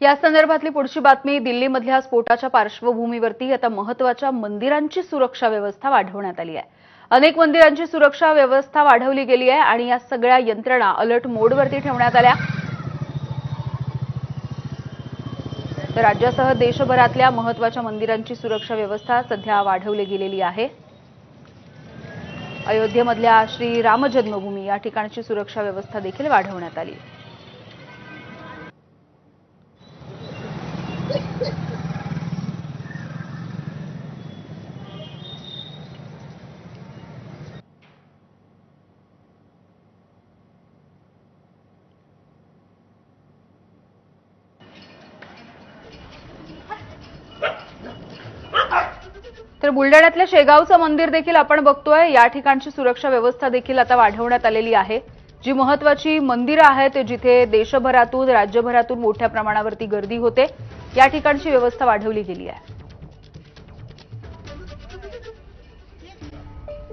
या संदर्भातली पुढची बातमी दिल्लीमधल्या स्फोटाच्या पार्श्वभूमीवरती आता महत्त्वाच्या मंदिरांची सुरक्षा व्यवस्था वाढवण्यात आली आहे. अनेक मंदिरांची सुरक्षा व्यवस्था वाढवली गेली आहे आणि या सगळ्या यंत्रणा अलर्ट मोडवरती ठेवण्यात आल्या. तर राज्यासह देशभरातल्या महत्त्वाच्या मंदिरांची सुरक्षा व्यवस्था सध्या वाढवली गेलेली आहे. अयोध्येमधल्या श्री राम जन्मभूमी या ठिकाणची सुरक्षा व्यवस्था देखील वाढवण्यात आली. तर बुलढाण्यातल्या शेगावचं मंदिर देखील आपण बघतोय. या ठिकाणची सुरक्षा व्यवस्था देखील आता वाढवण्यात आलेली आहे. जी महत्वाची मंदिरं आहेत जिथे देशभरातून राज्यभरातून मोठ्या प्रमाणावरती गर्दी होते या ठिकाणची व्यवस्था वाढवली गेली आहे.